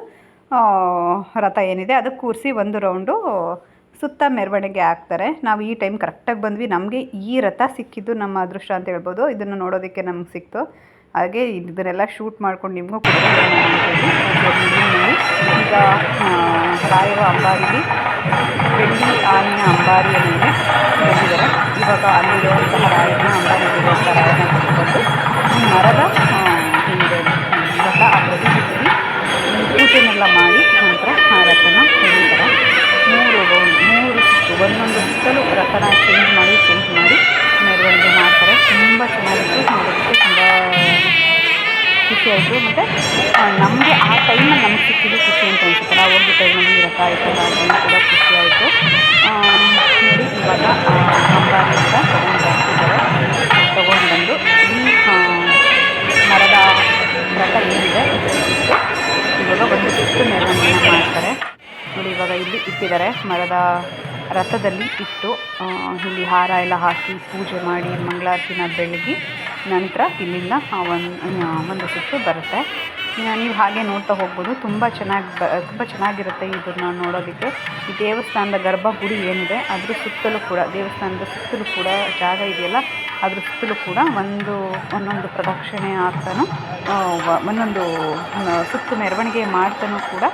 ರಥ ಏನಿದೆ ಅದಕ್ಕೆ ಕೂರಿಸಿ ಒಂದು ರೌಂಡು ಸುತ್ತ ಮೆರವಣಿಗೆ ಹಾಕ್ತಾರೆ. ನಾವು ಈ ಟೈಮ್ ಕರೆಕ್ಟಾಗಿ ಬಂದ್ವಿ. ನಮಗೆ ಈ ರಥ ಸಿಕ್ಕಿದ್ದು ನಮ್ಮ ಅದೃಷ್ಟ ಅಂತ ಹೇಳ್ಬೋದು. ಇದನ್ನು ನೋಡೋದಕ್ಕೆ ನಮ್ಗೆ ಸಿಕ್ತು. ಹಾಗೆ ಇದನ್ನೆಲ್ಲ ಶೂಟ್ ಮಾಡ್ಕೊಂಡು ನಿಮಗೂ ಕೂಡ ಈಗ ಸಾಯುವ ಅಂಬಾರಿಗೆ, ಬೆಳ್ಳಿ ಆನೆಯ ಅಂಬಾರಿಯ ಮೇಲೆ ಬಂದಿದ್ದಾರೆ ಇವಾಗ ಅಲ್ಲಿರುವಂತಹ ರಾಯನ ರಾಯನ ಕಟ್ಟಿಕೊಂಡು ಈ ಮರದ ಹಿಂದೆ ಅದರಲ್ಲಿ ಮಾಡಿ ನಂತರ ಆ ರಥನ ಎಳಿತಾರೆ ಮೂರು ರೌಂಡ್ ಮೂರು ಸುತ್ತು ಒಂದೊಂದು ಸುತ್ತಲೂ ರಥನ ಚೇಂಜ್ ಮಾಡಿ ಚೇಂಜ್ ಮಾಡಿ ಮೆರವಣಿಗೆ ಮಾಡ್ತಾರೆ. ತುಂಬ ಚೆನ್ನಾಗಿತ್ತು. ನೋಡೋದಕ್ಕೆ ತುಂಬ ಖುಷಿಯಾಯಿತು. ಮತ್ತು ನಮಗೆ ಆ ಟೈಮಲ್ಲಿ ನಮ್ಗೆ ಸಿಕ್ಕಿದ್ದು ಖುಷಿ ಅಂತ ಅನಿಸುತ್ತೆ. ನಾವು ಹೋಗಿ ಟೈಮಲ್ಲಿ ರಥ ಆಯ್ತಲ್ಲ ಅದನ್ನು ಕೂಡ ಖುಷಿಯಾಯಿತು. ನೋಡಿ ಇವಾಗ ಅಂಬಾರಿಯಿಂದ ತೊಗೊಂಡು ಬಂದು ಈ ಆ, ಮರದ ರಥ ಏನಿದೆ ಇವಾಗ ಒಂದು ಸುತ್ತು ಮೆರವಣಿಗೆ ಮಾಡ್ತಾರೆ? ನೋಡಿ, ಇವಾಗ ಇಲ್ಲಿ ಇಟ್ಟಿದ್ದಾರೆ. ಮರದ ರಥದಲ್ಲಿ ಇಟ್ಟು ಇಲ್ಲಿ ಹಾರ ಎಲ್ಲ ಹಾಕಿ ಪೂಜೆ ಮಾಡಿ, ಮಂಗಳಾರತಿನ ಬೆಳಗಿ ನಂತರ ಇಲ್ಲಿಂದ ಒಂದು ಒಂದು ಸುತ್ತು ಬರುತ್ತೆ. ನೀವು ಹಾಗೆ ನೋಡ್ತಾ ಹೋಗ್ಬೋದು. ತುಂಬ ಚೆನ್ನಾಗಿ ತುಂಬ ಚೆನ್ನಾಗಿರುತ್ತೆ ಇದನ್ನು ನೋಡೋದಕ್ಕೆ. ಈ ದೇವಸ್ಥಾನದ ಗರ್ಭಗುಡಿ ಏನಿದೆ, ಅದ್ರ ಸುತ್ತಲೂ ಕೂಡ, ದೇವಸ್ಥಾನದ ಸುತ್ತಲೂ ಕೂಡ ಜಾಗ ಇದೆಯಲ್ಲ, ಅದ್ರ ಸುತ್ತಲೂ ಕೂಡ ಒಂದು, ಒಂದೊಂದು ಪ್ರದಕ್ಷಿಣೆ ಆಗ್ತಾನು ಒಂದೊಂದು ಸುತ್ತ ಮೆರವಣಿಗೆ ಮಾಡ್ತಾನೂ ಕೂಡ,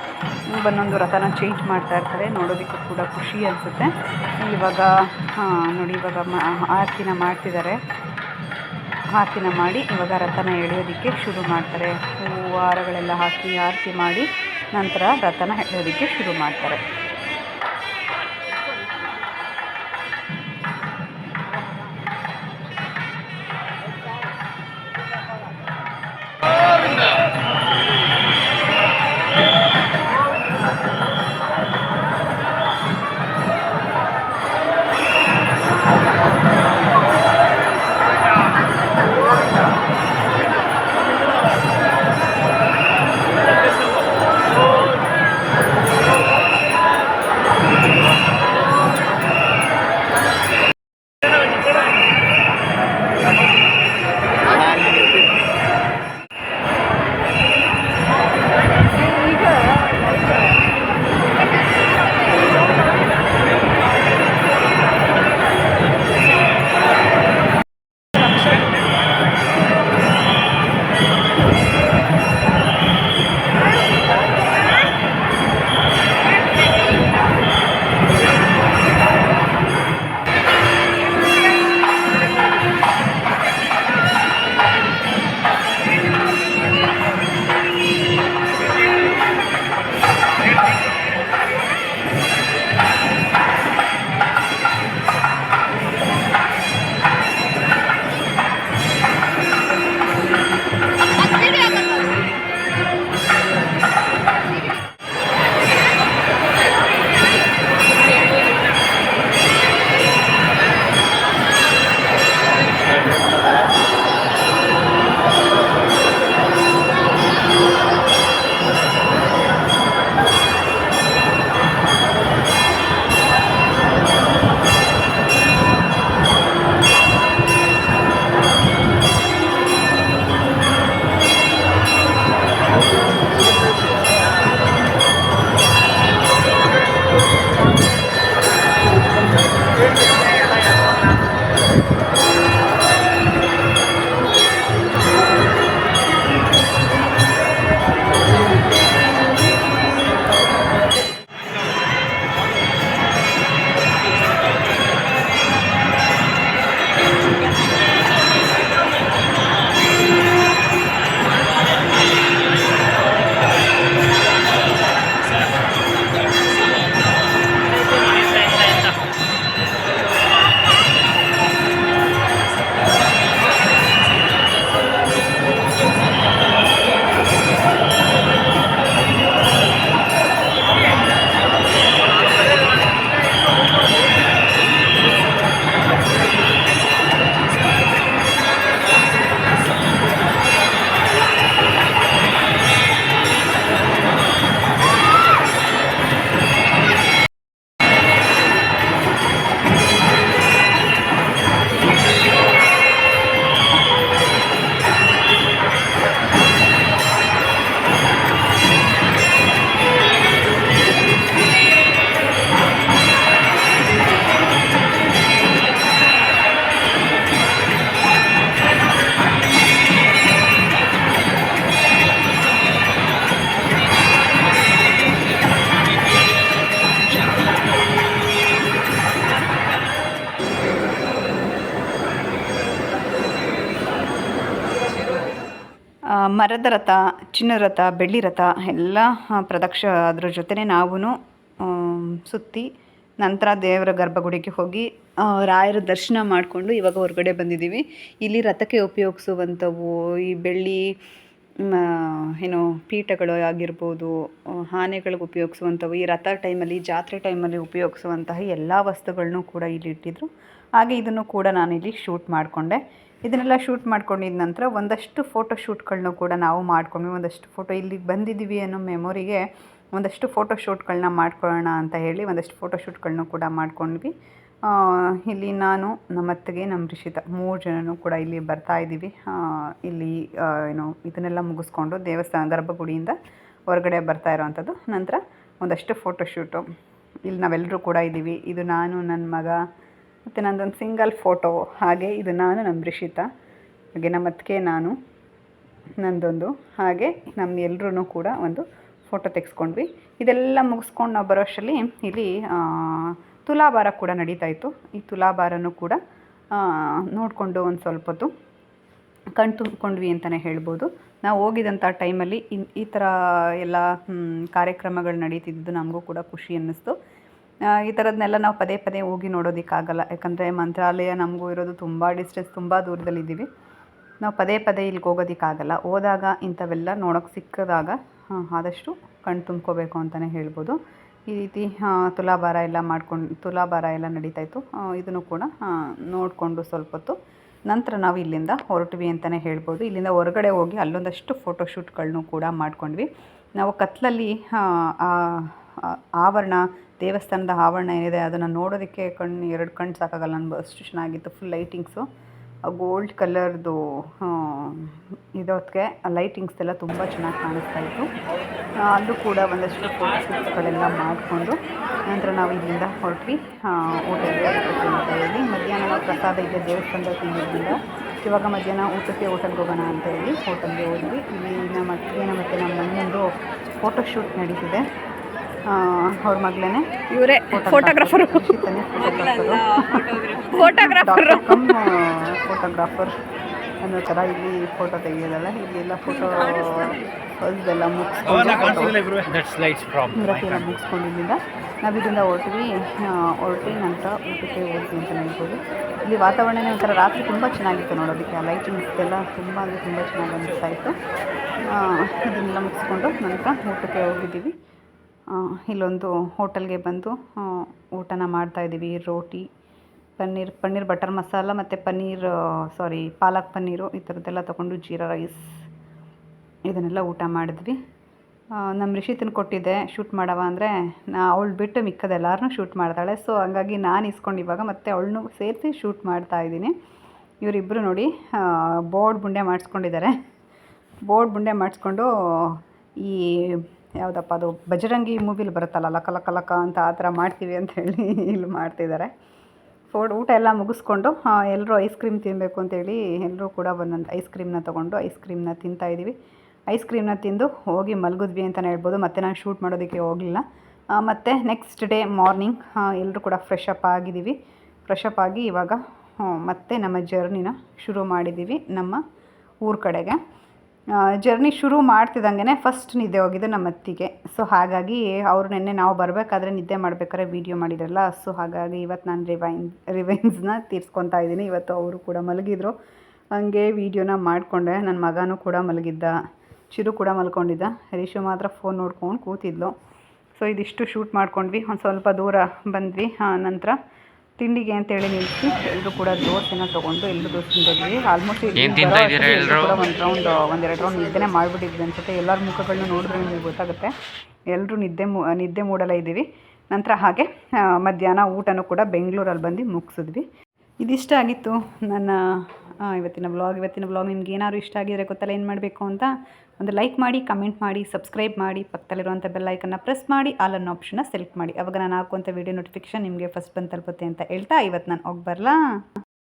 ಒಂದೊಂದು ರಥನ ಚೇಂಜ್ ಮಾಡ್ತಾ ಇರ್ತಾರೆ. ನೋಡೋದಕ್ಕೂ ಕೂಡ ಖುಷಿ ಅನಿಸುತ್ತೆ. ಇವಾಗ ನೋಡಿ, ಇವಾಗ ಆರತಿನ ಮಾಡ್ತಿದ್ದಾರೆ. ಆರತಿನ ಮಾಡಿ, ಇವಾಗ ರಥನ ಎಳೆಯೋದಕ್ಕೆ ಶುರು ಮಾಡ್ತಾರೆ. ಹೂವು ಹಾರಗಳೆಲ್ಲ ಹಾಕಿ, ಆರತಿ ಮಾಡಿ, ನಂತರ ರಥನ ಎಳೆಯೋದಕ್ಕೆ ಶುರು ಮಾಡ್ತಾರೆ. ಮರದ ರಥ, ಚಿನ್ನ ರಥ, ಬೆಳ್ಳಿ ರಥ ಎಲ್ಲ ಪ್ರದಕ್ಷ ಅದ್ರ ಜೊತೆನೇ ನಾವು ಸುತ್ತಿ ನಂತರ ದೇವರ ಗರ್ಭಗುಡಿಗೆ ಹೋಗಿ ರಾಯರ ದರ್ಶನ ಮಾಡಿಕೊಂಡು ಇವಾಗ ಹೊರಗಡೆ ಬಂದಿದ್ದೀವಿ. ಇಲ್ಲಿ ರಥಕ್ಕೆ ಉಪಯೋಗಿಸುವಂಥವು ಈ ಬೆಳ್ಳಿ ಏನು ಪೀಠಗಳು ಆಗಿರ್ಬೋದು ಆನೆಗಳಿಗೆ ಉಪಯೋಗಿಸುವಂಥವು, ಈ ರಥ ಟೈಮಲ್ಲಿ ಜಾತ್ರೆ ಟೈಮಲ್ಲಿ ಉಪಯೋಗಿಸುವಂತಹ ಎಲ್ಲ ವಸ್ತುಗಳನ್ನೂ ಕೂಡ ಇಲ್ಲಿ ಇಟ್ಟಿದ್ರು. ಹಾಗೆ ಇದನ್ನು ಕೂಡ ನಾನಿಲ್ಲಿ ಶೂಟ್ ಮಾಡಿಕೊಂಡೆ. ಇದನ್ನೆಲ್ಲ ಶೂಟ್ ಮಾಡ್ಕೊಂಡಿದ ನಂತರ ಒಂದಷ್ಟು ಫೋಟೋ ಶೂಟ್ಗಳನ್ನೂ ಕೂಡ ನಾವು ಮಾಡ್ಕೊಂಡ್ವಿ. ಒಂದಷ್ಟು ಫೋಟೋ ಇಲ್ಲಿಗೆ ಬಂದಿದ್ದೀವಿ ಅನ್ನೋ ಮೆಮೊರಿಗೆ ಒಂದಷ್ಟು ಫೋಟೋ ಶೂಟ್ಗಳನ್ನ ಮಾಡ್ಕೊಳ್ಳೋಣ ಅಂತ ಹೇಳಿ ಒಂದಷ್ಟು ಫೋಟೋ ಶೂಟ್ಗಳನ್ನೂ ಕೂಡ ಮಾಡ್ಕೊಂಡ್ವಿ. ಇಲ್ಲಿ ನಾನು, ನಮ್ಮ ಅತ್ತಿಗೆ, ನಮ್ಮ ರಿಷಿತ ಮೂರು ಜನನೂ ಕೂಡ ಇಲ್ಲಿ ಬರ್ತಾ ಇದ್ದೀವಿ. ಇಲ್ಲಿ ಏನು, ಇದನ್ನೆಲ್ಲ ಮುಗಿಸ್ಕೊಂಡು ದೇವಸ್ಥಾನ ಗರ್ಭಗುಡಿಯಿಂದ ಹೊರಗಡೆ ಬರ್ತಾ ಇರೋವಂಥದ್ದು. ನಂತರ ಒಂದಷ್ಟು ಫೋಟೋ ಶೂಟು ಇಲ್ಲಿ ನಾವೆಲ್ಲರೂ ಕೂಡ ಇದ್ದೀವಿ. ಇದು ನಾನು, ನನ್ನ ಮಗ ಮತ್ತು ನಂದೊಂದು ಸಿಂಗಲ್ ಫೋಟೋ. ಹಾಗೆ ಇದು ನಾನು ನಮ್ಮ ರಿಷಿತಾ. ಹಾಗೆ ನಮ್ಮ ಅತ್ತಿಗೆ ನಾನು ನಂದೊಂದು. ಹಾಗೆ ನಮ್ಮ ಎಲ್ಲರೂ ಕೂಡ ಒಂದು ಫೋಟೋ ತೆಗೆಸ್ಕೊಂಡ್ವಿ. ಇದೆಲ್ಲ ಮುಗಿಸ್ಕೊಂಡು ನಾವು ಬರೋಷ್ಟರಲ್ಲಿ ಇಲ್ಲಿ ಆ, ತುಲಾಭಾರ ಕೂಡ ನಡೀತಾ ಇತ್ತು. ಈ ತುಲಾಭಾರನೂ ಕೂಡ ನೋಡಿಕೊಂಡು ಒಂದು ಸ್ವಲ್ಪ ಹೊತ್ತು ಕಣ್ ತುಂಬಿಕೊಂಡ್ವಿ ಅಂತಲೇ ಹೇಳ್ಬೋದು. ನಾವು ಹೋಗಿದಂಥ ಟೈಮಲ್ಲಿ ಇನ್ ಈ ಥರ ಎಲ್ಲ ಕಾರ್ಯಕ್ರಮಗಳು ನಡೀತಿದ್ದು ನಮಗೂ ಕೂಡ ಖುಷಿ ಅನ್ನಿಸ್ತು. ಈ ಥರದನ್ನೆಲ್ಲ ನಾವು ಪದೇ ಪದೇ ಹೋಗಿ ನೋಡೋದಕ್ಕಾಗಲ್ಲ. ಯಾಕಂದರೆ ಮಂತ್ರಾಲಯ ನಮಗೂ ಇರೋದು ತುಂಬ ಡಿಸ್ಟೆನ್ಸ್ ತುಂಬ ದೂರದಲ್ಲಿದ್ದೀವಿ. ನಾವು ಪದೇ ಪದೇ ಇಲ್ಲಿಗೆ ಹೋಗೋದಕ್ಕಾಗಲ್ಲ. ಹೋದಾಗ ಇಂಥವೆಲ್ಲ ನೋಡೋಕ್ಕೆ ಸಿಕ್ಕಿದಾಗ ಆದಷ್ಟು ಕಣ್ ತುಂಬ್ಕೋಬೇಕು ಅಂತಲೇ ಹೇಳ್ಬೋದು. ಈ ರೀತಿ ತುಲಾಭಾರ ಎಲ್ಲ ಮಾಡ್ಕೊಂಡು ತುಲಾಭಾರ ಎಲ್ಲ ನಡೀತಾ ಇತ್ತು. ಇದನ್ನು ಕೂಡ ನೋಡಿಕೊಂಡು ಸ್ವಲ್ಪ ಹೊತ್ತು ನಂತರ ನಾವು ಇಲ್ಲಿಂದ ಹೊರಟ್ವಿ ಅಂತಲೇ ಹೇಳ್ಬೋದು. ಇಲ್ಲಿಂದ ಹೊರಗಡೆ ಹೋಗಿ ಅಲ್ಲೊಂದಷ್ಟು ಫೋಟೋಶೂಟ್ಗಳನ್ನೂ ಕೂಡ ಮಾಡ್ಕೊಂಡ್ವಿ. ನಾವು ಆ ಆವರಣ, ದೇವಸ್ಥಾನದ ಆವರಣ ಏನಿದೆ ಅದನ್ನು ನೋಡೋದಕ್ಕೆ ಕಣ್ಣು, ಎರಡು ಕಣ್ಣು ಸಾಕಾಗಲ್ಲ. ನನ್ನ ಅಷ್ಟು ಚೆನ್ನಾಗಿತ್ತು ಫುಲ್ ಲೈಟಿಂಗ್ಸು ಗೋಲ್ಡ್ ಕಲರ್ದು ಇದೊತ್ತಿಗೆ ಲೈಟಿಂಗ್ಸ್ ಎಲ್ಲ ತುಂಬ ಚೆನ್ನಾಗಿ ಕಾಣಿಸ್ತಾ ಇತ್ತು. ಅಲ್ಲೂ ಕೂಡ ಒಂದಷ್ಟು ಫೋಟೋ ಶೂಟ್ಸ್ಗಳೆಲ್ಲ ಮಾಡಿಕೊಂಡು ನಂತರ ನಾವು ಇಲ್ಲಿಂದ ಹೊರಟ್ವಿ. ಹೋಟೆಲ್ಗೆ ಅಂತ ಹೇಳಿ ಮಧ್ಯಾಹ್ನ ನಾವು ಪ್ರಸಾದ ಇದೆ ದೇವಸ್ಥಾನದ ತಿಂದಿದ್ದರಿಂದ ಇವಾಗ ಮಧ್ಯಾಹ್ನ ಊಟಕ್ಕೆ ಹೋಟೆಲ್ಗೆ ಹೋಗೋಣ ಅಂತ ಹೇಳಿ ಹೋಟೆಲ್ಗೆ ಹೋದ್ವಿ. ನಮ್ಮ ಮತ್ತೆ ಮತ್ತು ನಮ್ಮ ಮನೆಯೊಂದು ಫೋಟೋಶೂಟ್ ನಡೀತಿದೆ. ಅವ್ರ ಮಗಳೇ ಇವರೇ ಫೋಟೋಗ್ರಾಫರ್ ಫೋಟೋಗ್ರಾಫರ್ ಫೋಟೋಗ್ರಾಫರ್ ಅನ್ನೋ ಥರ ಇಲ್ಲಿ ಫೋಟೋ ತೆಗೆಯೋದಲ್ಲ ಇಲ್ಲೆಲ್ಲ ಫೋಟೋ ಮುಗಿಸ್ಕೊಂಡು ಎಲ್ಲ ಮುಗಿಸ್ಕೊಂಡಿದ್ದಿಂದ ನಾವು ಇದರಿಂದ ಹೊರಟ್ವಿ ಹೊರಟಿ ನಂತರ ಊಟಕ್ಕೆ ಹೋಗ್ತೀವಿ ಅಂತ ಹೇಳ್ಬೋದು. ಇಲ್ಲಿ ವಾತಾವರಣನೇ ಒಂಥರ ರಾತ್ರಿ ತುಂಬ ಚೆನ್ನಾಗಿತ್ತು ನೋಡೋದಕ್ಕೆ ಆ ಲೈಟಿಂಗ್ಸ್ ಎಲ್ಲ ತುಂಬ ಅಂದರೆ ತುಂಬ ಚೆನ್ನಾಗಿ ಅನಿಸ್ತಾ ಇತ್ತು. ಆ, ಇದನ್ನೆಲ್ಲ ಮುಗಿಸ್ಕೊಂಡು ನಂತರ ಊಟಕ್ಕೆ ಹೋಗಿದ್ದೀವಿ. ಇಲ್ಲೊಂದು ಹೋಟೆಲ್ಗೆ ಬಂದು ಊಟನ ಮಾಡ್ತಾಯಿದ್ದೀವಿ ರೋಟಿ, ಪನ್ನೀರ್ ಪನ್ನೀರ್ ಬಟರ್ ಮಸಾಲ ಮತ್ತು ಪನ್ನೀರ್ ಸಾರಿ ಪಾಲಕ್ ಪನ್ನೀರು ಈ ಥರದ್ದೆಲ್ಲ ತೊಗೊಂಡು ಜೀರಾ ರೈಸ್ ಇದನ್ನೆಲ್ಲ ಊಟ ಮಾಡಿದ್ವಿ. ನಮ್ಮ ರಿಷಿ ಕೊಟ್ಟಿದ್ದೆ, ಶೂಟ್ ಮಾಡವ ಅಂದರೆ ನಾ ಅವಳು ಬಿಟ್ಟು ಮಿಕ್ಕದೆಲ್ಲರನ್ನೂ ಶೂಟ್ ಮಾಡ್ತಾಳೆ. ಸೊ ಹಂಗಾಗಿ ನಾನು ಇಸ್ಕೊಂಡು ಇವಾಗ ಮತ್ತೆ ಅವಳನ್ನೂ ಸೇರಿಸಿ ಶೂಟ್ ಮಾಡ್ತಾ ಇದ್ದೀನಿ. ಇವರಿಬ್ಬರು ನೋಡಿ ಬೋರ್ಡ್ ಬುಂಡೆ ಮಾಡಿಸ್ಕೊಂಡಿದ್ದಾರೆ. ಬೋರ್ಡ್ ಬುಂಡೆ ಮಾಡಿಸ್ಕೊಂಡು ಈ ಯಾವುದಪ್ಪ ಅದು ಬಜರಂಗಿ ಮೂವಿಲಿ ಬರುತ್ತಲ್ಲ, ಲಕ ಲಕ ಲಕ ಅಂತ ಆ ಥರ ಮಾಡ್ತೀವಿ ಅಂತ ಹೇಳಿ ಇಲ್ಲಿ ಮಾಡ್ತಿದ್ದಾರೆ. ಫೋಡ್ ಊಟ ಎಲ್ಲ ಮುಗಿಸ್ಕೊಂಡು ಎಲ್ಲರೂ ಐಸ್ ಕ್ರೀಮ್ ತಿನ್ನಬೇಕು ಅಂತೇಳಿ ಎಲ್ಲರೂ ಕೂಡ ಒಂದೊಂದು ಐಸ್ ಕ್ರೀಮ್ನ ತೊಗೊಂಡು ಐಸ್ ಕ್ರೀಮ್ನ ತಿಂತಾ ಇದ್ದೀವಿ ಐಸ್ ಕ್ರೀಮ್ನ ತಿಂದು ಹೋಗಿ ಮಲಗಿದ್ವಿ ಅಂತಲೇ ಹೇಳ್ಬೋದು, ಮತ್ತೆ ನಾನು ಶೂಟ್ ಮಾಡೋದಕ್ಕೆ ಹೋಗಲಿಲ್ಲ. ಮತ್ತು ನೆಕ್ಸ್ಟ್ ಡೇ ಮಾರ್ನಿಂಗ್ ಎಲ್ಲರೂ ಕೂಡ ಫ್ರೆಶ್ ಅಪ್ ಆಗಿದ್ದೀವಿ. ಫ್ರೆಶ್ ಅಪ್ ಆಗಿ ಇವಾಗ ಮತ್ತೆ ನಮ್ಮ ಜರ್ನಿನ ಶುರು ಮಾಡಿದ್ದೀವಿ ನಮ್ಮ ಊರ ಕಡೆಗೆ. ಜರ್ನಿ ಶುರು ಮಾಡ್ತಿದ್ದಂಗೆ ಫಸ್ಟ್ ನಿದ್ದೆ ಹೋಗಿದ್ದು ನಮ್ಮ ಅತ್ತಿಗೆ. ಸೊ ಹಾಗಾಗಿ ಅವರು ನಿನ್ನೆ ನಾವು ಬರಬೇಕಾದ್ರೆ ನಿದ್ದೆ ಮಾಡಬೇಕಾದ್ರೆ ವೀಡಿಯೋ ಮಾಡಿದ್ರಲ್ಲ ಸೊ ಹಾಗಾಗಿ ಇವತ್ತು ನಾನು ರಿವೈನ್ ರಿವೈನ್ಸ್ನ ತೀರ್ಸ್ಕೊತಾ ಇದ್ದೀನಿ. ಇವತ್ತು ಅವರು ಕೂಡ ಮಲಗಿದ್ರು. ಹಂಗೆ ವೀಡಿಯೋನ ಮಾಡಿಕೊಂಡೆ. ನನ್ನ ಮಗನೂ ಕೂಡ ಮಲಗಿದ್ದ, ಚಿರು ಕೂಡ ಮಲ್ಕೊಂಡಿದ್ದ. ಹರೀಶು ಮಾತ್ರ ಫೋನ್ ನೋಡ್ಕೊಂಡು ಕೂತಿದ್ಲು. ಸೊ ಇದಿಷ್ಟು ಶೂಟ್ ಮಾಡ್ಕೊಂಡ್ವಿ. ಒಂದು ಸ್ವಲ್ಪ ದೂರ ಬಂದ್ವಿ. ನಂತರ ತಿಂಡಿಗೆ ಅಂತೇಳಿ ನಿಲ್ಲಿಸಿ ಎಲ್ಲರೂ ಕೂಡ ದೋಸೆನ ತೊಗೊಂಡು ಎಲ್ಲರೂ ದೋಸೆ ತಿಂದಿದ್ವಿ ಆಲ್ಮೋಸ್ಟ್? ಕೂಡ ಒಂದು ರೌಂಡ್ ಒಂದೆರಡು ರೌಂಡ್ ನಿದ್ದೆನೇ ಮಾಡಿಬಿಟ್ಟಿದ್ವಿ ಅನ್ಸುತ್ತೆ. ಎಲ್ಲರ ಮುಖಗಳನ್ನ ನೋಡಿದ್ರೆ ನಿಮಗೆ ಗೊತ್ತಾಗುತ್ತೆ. ಎಲ್ಲರೂ ನಿದ್ದೆ ಮು ನಿದ್ದೆ ಮೂಡಲ್ಲ ಇದ್ದೀವಿ. ನಂತರ ಹಾಗೆ ಮಧ್ಯಾಹ್ನ ಊಟನೂ ಕೂಡ ಬೆಂಗಳೂರಲ್ಲಿ ಬಂದು ಮುಗಿಸಿದ್ವಿ. ಇದಿಷ್ಟ ಆಗಿತ್ತು ನನ್ನ ಇವತ್ತಿನ ಬ್ಲಾಗ್ ಇವತ್ತಿನ ಬ್ಲಾಗ್ ನಿಮ್ಗೆ ಏನಾದ್ರು ಇಷ್ಟ ಆಗಿದ್ರೆ ಗೊತ್ತಲ್ಲ ಏನು ಮಾಡಬೇಕು ಅಂತ ಒಂದು ಲೈಕ್ ಮಾಡಿ, ಕಮೆಂಟ್ ಮಾಡಿ, ಸಬ್ಸ್ಕ್ರೈಬ್ ಮಾಡಿ, ಪಕ್ಕದಲ್ಲಿರುವಂಥ ಬೆಲ್ ಐಕನ್ನ ಪ್ರೆಸ್ ಮಾಡಿ, ಆಲ್ ಅನ್ನೋ ಆಪ್ಷನ್ನ ಸೆಲೆಕ್ಟ್ ಮಾಡಿ. ಅವಾಗ ನಾನು ಹಾಕುವಂಥ ವೀಡಿಯೋ ನೋಟಿಫಿಕೇಶನ್ ನಿಮಗೆ ಫಸ್ಟ್ ಬಂದು ತಲುಪುತ್ತೆ ಅಂತ ಹೇಳ್ತಾ ಇವತ್ತು ನಾನು ಹೋಗಿ ಬರಲಾ?